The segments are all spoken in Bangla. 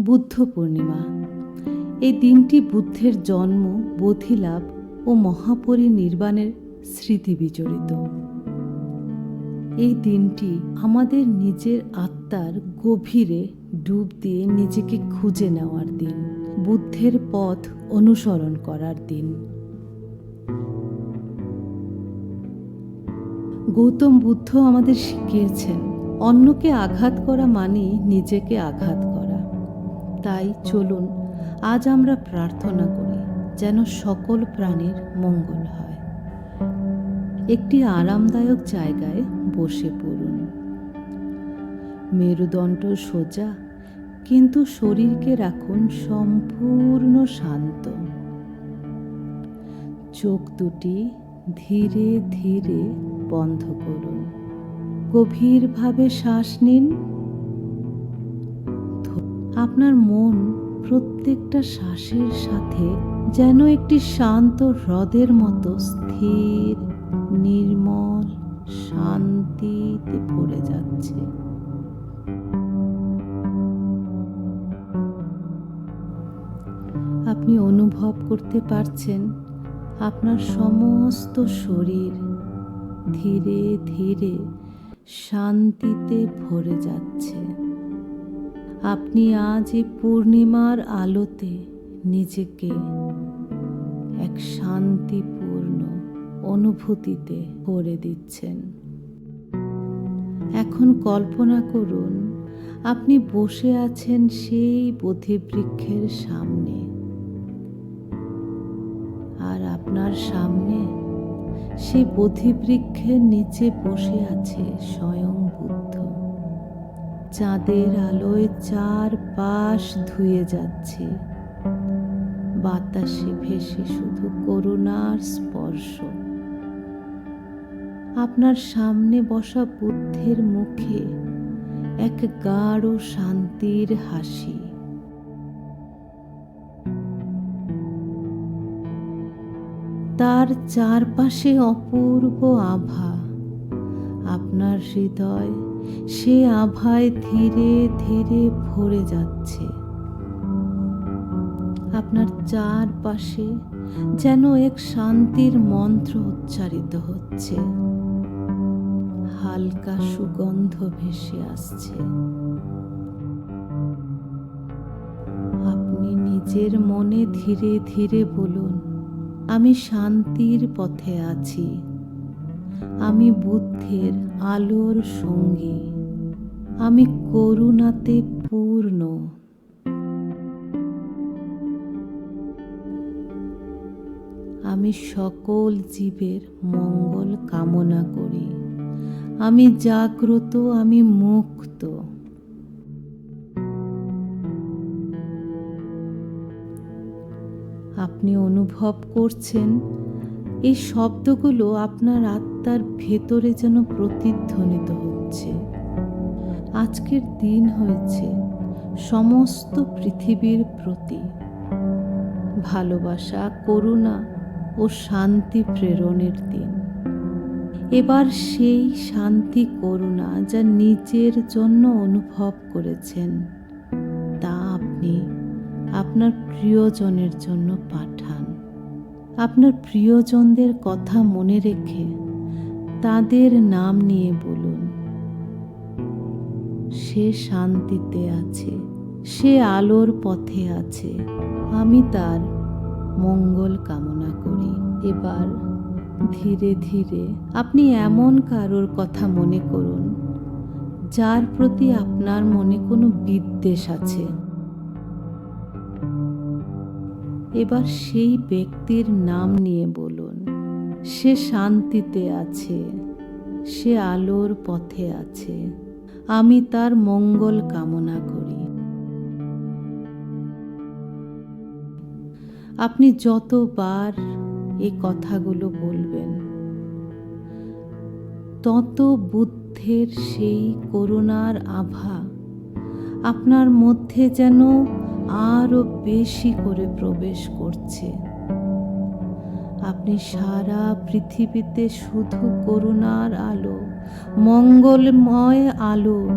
বুদ্ধ পূর্ণিমা। এই দিনটি বুদ্ধের জন্ম, বোধিলাভ ও মহাপরিনির্বাণের স্মৃতি বিজড়িত। এই দিনটি আমাদের নিজের আত্মার গভীরে ডুব দিয়ে নিজেকে খুঁজে নেওয়ার দিন, বুদ্ধের পথ অনুসরণ করার দিন। গৌতম বুদ্ধ আমাদের শিখিয়েছেন, অন্যকে আঘাত করা মানে নিজেকে আঘাত তাই চলুন, আজ আমরা প্রার্থনা করি যেন সকল প্রাণীর মঙ্গল হয়। একটি আরামদায়ক জায়গায় বসে পড়ুন। মেরুদণ্ড সোজা, কিন্তু শরীরকে রাখুন সম্পূর্ণ শান্ত। চোখ দুটি ধীরে ধীরে বন্ধ করুন। গভীরভাবে শ্বাস নিন। আপনার মন প্রত্যেকটা শ্বাসের সাথে যেন একটি শান্ত হ্রদের মতো স্থির, নির্মল, শান্তিতে ভরে যাচ্ছে। আপনি অনুভব করতে পারছেন আপনার সমস্ত শরীর ধীরে ধীরে শান্তিতে ভরে যাচ্ছে। আপনি আজ এই পূর্ণিমার আলোতে নিজেকে এক শান্তিপূর্ণ অনুভূতিতে ভরে দিচ্ছেন। এখন কল্পনা করুন, আপনি বসে আছেন সেই বোধিবৃক্ষের সামনে। আর আপনার সামনে সেই বোধিবৃক্ষের নিচে বসে আছে স্বয়ং বুদ্ধ। চাঁদের আলোয় চার পাশ ধুয়ে যাচ্ছে। বাতাসে ভেসে শুধু করুণার স্পর্শ। আপনার সামনে বসা বুদ্ধের মুখে এক গাঢ় শান্তির হাসি। তার চারপাশে অপূর্ব আভা। আপনার হৃদয় সে আভায় ধীরে ধীরে ভরে যাচ্ছে। আপনার চারপাশে যেন এক শান্তির মন্ত্র উচ্চারিত হচ্ছে। হালকা সুগন্ধ ভেসে আসছে। আপনি নিজের মনে ধীরে ধীরে বলুন, আমি শান্তির পথে আছি। আমি বুদ্ধের আলোর সঙ্গী। আমি করুণাতে পূর্ণ। আমি সকল জীবের মঙ্গল কামনা করি। আমি জাগ্রত, আমি মুক্ত। আপনি অনুভব করছেন এই শব্দগুলো আপনার আত্মার ভেতরে যেন প্রতিধ্বনিত হচ্ছে। আজকের দিন হয়েছে সমস্ত পৃথিবীর প্রতি। ভালোবাসা, করুণা ও শান্তি প্রেরণের দিন। এবার সেই শান্তি করুণা যা নিজের জন্য অনুভব করেছেন, তা আপনি আপনার প্রিয়জনের জন্য পাঠান আপনার প্রিয়জনদের কথা মনে রেখে তাদের নাম নিয়ে বলুন। সে শান্তিতে আছে, সে আলোর পথে আছে। আমি তার মঙ্গল কামনা করি। এবার ধীরে ধীরে আপনি এমন কারোর কথা মনে করুন, যার প্রতি আপনার মনে কোনো বিদ্বেষ আছে। এবার সেই ব্যক্তির নাম নিয়ে বলুন। সে শান্তিতে আছে, সে আলোর পথে আছে। আমি তার মঙ্গল কামনা করি। আপনি যতবার এই কথাগুলো বলবেন, তত বুদ্ধের সেই করুণার আভা আপনার মধ্যে যেন আরও বেশি করে প্রবেশ করছে। আপনি সারা পৃথিবীতে শুধু করুণার আলো, মঙ্গলময় আলো,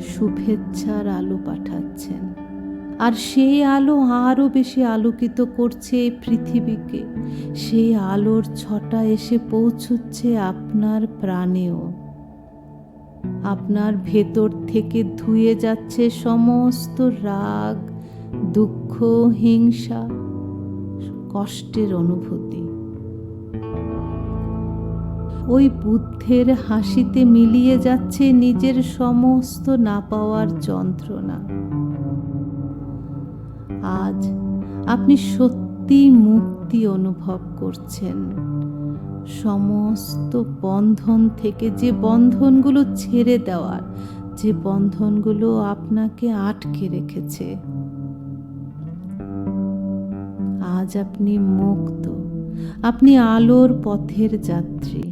শুভেচ্ছার আলো পাঠাচ্ছেন। আর সেই আলো আরও বেশি আলোকিত করছে এই পৃথিবীকে। সেই আলোর ছটা এসে পৌঁছচ্ছে আপনার প্রাণেও। আপনার ভেতর থেকে ধুয়ে যাচ্ছে সমস্ত রাগ, দুঃখ, হিংসা, কষ্টের অনুভূতি। ওই বুদ্ধের হাসিতে মিলিয়ে যাচ্ছে নিজের সমস্ত না পাওয়ার যন্ত্রণা। আজ আপনি সত্যি মুক্তি অনুভব করছেন। সমস্ত বন্ধন থেকে যে বন্ধনগুলো ছেড়ে দেওয়ার, যে বন্ধনগুলো আপনাকে আটকে রেখেছে। আজ আপনি মুক্ত, আপনি আলোর পথের যাত্রী।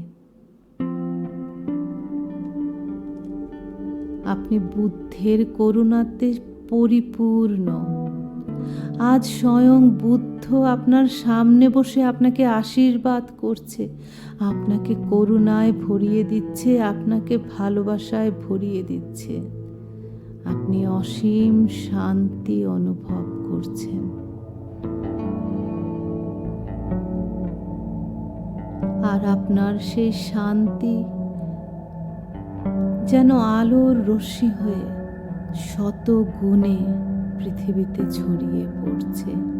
আপনি বুদ্ধের করুণাতে পরিপূর্ণ। আজ স্বয়ং বুদ্ধ আপনার সামনে বসে আপনাকে আশীর্বাদ করছে। আপনাকে করুণায় ভরিয়ে দিচ্ছে, আপনাকে ভালোবাসায় ভরিয়ে দিচ্ছে। আপনি অসীম শান্তি অনুভব করছেন। আর আপনার সেই শান্তি যেন আলোর রশ্মি হয়ে শত গুণে পৃথিবীতে ছড়িয়ে পড়ছে।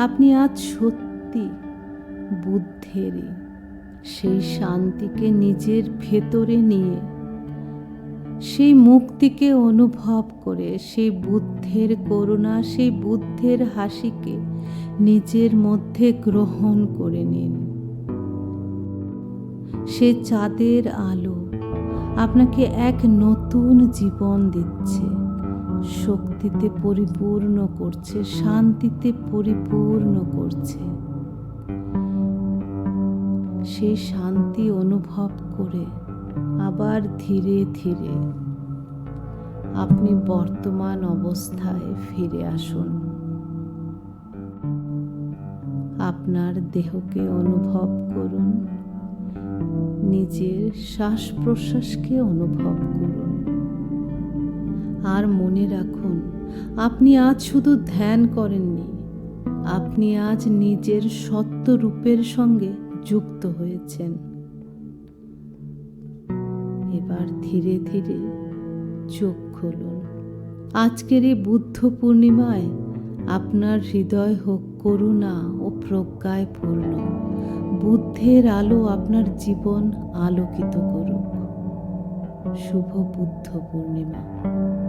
আপনি আজ সত্যি বুদ্ধেরই সেই শান্তিকে নিজের ভেতরে নিয়ে, সেই মুক্তিকে অনুভব করে, সেই বুদ্ধের করুণা, সেই বুদ্ধের হাসিকে নিজের মধ্যে গ্রহণ করে নিন। সে চাঁদের আলো আপনাকে এক নতুন জীবন দিচ্ছে। শক্তিতে পরিপূর্ণ করছে, শান্তিতে পরিপূর্ণ করছে। সেই শান্তি অনুভব করে আবার ধীরে ধীরে আপনি বর্তমান অবস্থায় ফিরে আসুন। আপনার দেহকে অনুভব করুন, নিজের শ্বাস প্রশ্বাসকে অনুভব করুন আর মনে রাখুন, আপনি আজ শুধু ধ্যান করেননি, আপনি আজ নিজের সত্য রূপের সঙ্গে যুক্ত হয়েছেন। এবার ধীরে ধীরে চোখ খুলুন। আজকের এই বুদ্ধ পূর্ণিমায় আপনার হৃদয় হোক করুণা ও প্রজ্ঞায় পূর্ণ। বুদ্ধের আলো আপনার জীবন আলোকিত করুক। শুভ বুদ্ধ পূর্ণিমা।